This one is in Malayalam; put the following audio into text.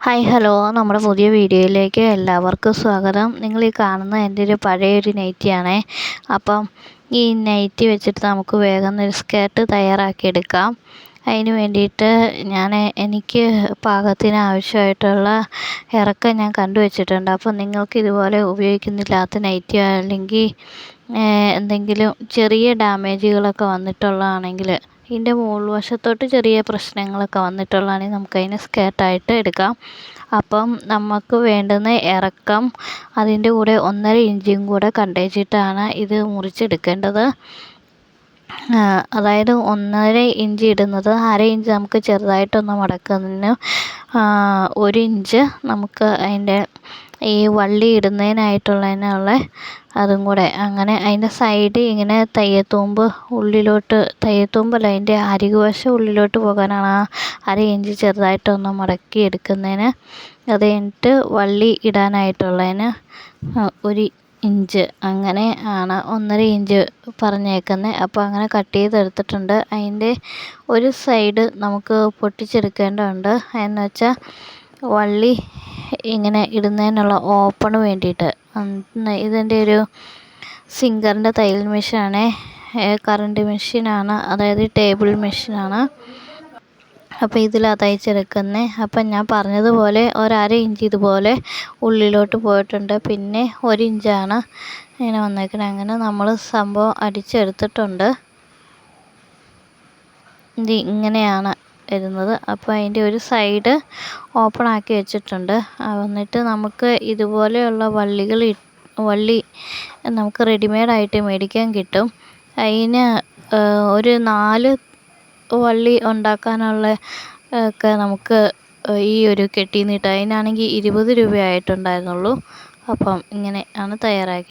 Hi hello. നമ്മുടെ പുതിയ വീഡിയോയിലേക്ക് എല്ലാവർക്കും സ്വാഗതം. നിങ്ങൾ ഈ കാണുന്ന എന്റെ ഒരു പഴയൊരു നൈറ്റിയാണേ. അപ്പം ഈ നൈറ്റി വെച്ചിട്ട് നമുക്ക് വേഗം ഒരു സ്കേർട്ട് തയ്യാറാക്കിയെടുക്കാം. അതിന് വേണ്ടിയിട്ട് ഞാൻ എനിക്ക് പാകത്തിന് ആവശ്യമായിട്ടുള്ള ഇറക്കം ഞാൻ കണ്ടുവച്ചിട്ടുണ്ട് അപ്പം അപ്പോൾ നിങ്ങൾക്ക് ഇതുപോലെ ഉപയോഗിക്കുന്നില്ലാത്ത നൈറ്റി അല്ലെങ്കിൽ എന്തെങ്കിലും ചെറിയ ഡാമേജുകളൊക്കെ വന്നിട്ടുള്ളതാണെങ്കിൽ ഇതിന്റെ മുകൾ വശത്തോട്ട് ചെറിയ പ്രശ്നങ്ങളൊക്കെ വന്നിട്ടുള്ളതാണെങ്കിൽ നമുക്കതിനെ സ്കേർട്ടായിട്ട് എടുക്കാം. അപ്പം നമുക്ക് വേണ്ടുന്ന ഇറക്കം അതിന്റെ കൂടെ ഒന്നര ഇഞ്ചും കൂടെ കണ്ടേച്ചിട്ടാണ് ഇത് മുറിച്ചെടുക്കേണ്ടത്. അതായത് ഒന്നര ഇഞ്ച് ഇടുന്നത് അര ഇഞ്ച് നമുക്ക് ചെറുതായിട്ടൊന്ന് മടക്കുന്നതിന് ഒരു ഇഞ്ച് നമുക്ക് അതിന്റെ ഈ വള്ളി ഇടുന്നതിനായിട്ടുള്ളതിനുള്ള അതും കൂടെ. അങ്ങനെ അതിന്റെ സൈഡ് ഇങ്ങനെ തയ്യത്തൂമ്പ് ഉള്ളിലോട്ട് തയ്യത്തൂമ്പല്ല അതിന്റെ അരികുവശം ഉള്ളിലോട്ട് പോകാനാണ് ആ അര ഇഞ്ച് ചെറുതായിട്ടൊന്ന് മടക്കി എടുക്കുന്നതിന്. അത് കഴിഞ്ഞിട്ട് വള്ളി ഇടാനായിട്ടുള്ളതിന് ഒരു ഇഞ്ച് അങ്ങനെ ആണ് ഒന്നര ഇഞ്ച് പറഞ്ഞേക്കുന്നത് അപ്പോൾ അങ്ങനെ കട്ട് ചെയ്തെടുത്തിട്ടുണ്ട്. അതിന്റെ ഒരു സൈഡ് നമുക്ക് പൊട്ടിച്ചെടുക്കേണ്ടതുണ്ട്. എന്ന് വെച്ചാൽ വള്ളി ഇങ്ങനെ ഇടുന്നതിനുള്ള ഓപ്പണ് വേണ്ടിയിട്ട്. ഇതിന്റെ ഒരു സിംഗറിന്റെ തയ്യൽ മെഷീനാണ്. കറണ്ട് മെഷീനാണ്. അതായത് ടേബിൾ മെഷീനാണ്. അപ്പോൾ ഇതിലാണ് തയ്ച്ചെടുക്കുന്നത് അപ്പം ഞാൻ പറഞ്ഞതുപോലെ ഒരര ഇഞ്ച് ഇതുപോലെ ഉള്ളിലോട്ട് പോയിട്ടുണ്ട്. പിന്നെ ഒരു ഇഞ്ചാണ് ഇങ്ങനെ വന്നേക്കുന്നത് അങ്ങനെ നമ്മൾ സംഭവം അടിച്ചെടുത്തിട്ടുണ്ട്. ഇത് ഇങ്ങനെയാണ്. വരുന്നത്. അപ്പോൾ അതിന്റെ ഒരു സൈഡ് ഓപ്പൺ ആക്കി വെച്ചിട്ടുണ്ട്. എന്നിട്ട് നമുക്ക് ഇതുപോലെയുള്ള വള്ളികൾ വള്ളി നമുക്ക് റെഡിമെയ്ഡായിട്ട് മേടിക്കാൻ കിട്ടും. അതിന് ഒരു നാല് വള്ളി ഉണ്ടാക്കാനുള്ള ഒക്കെ നമുക്ക് ഈ ഒരു കിട്ടുക അതിനാണെങ്കിൽ ഇരുപത് രൂപയായിട്ടുണ്ടായിരുന്നുള്ളൂ. അപ്പം ഇങ്ങനെ ആണ് തയ്യാറാക്കി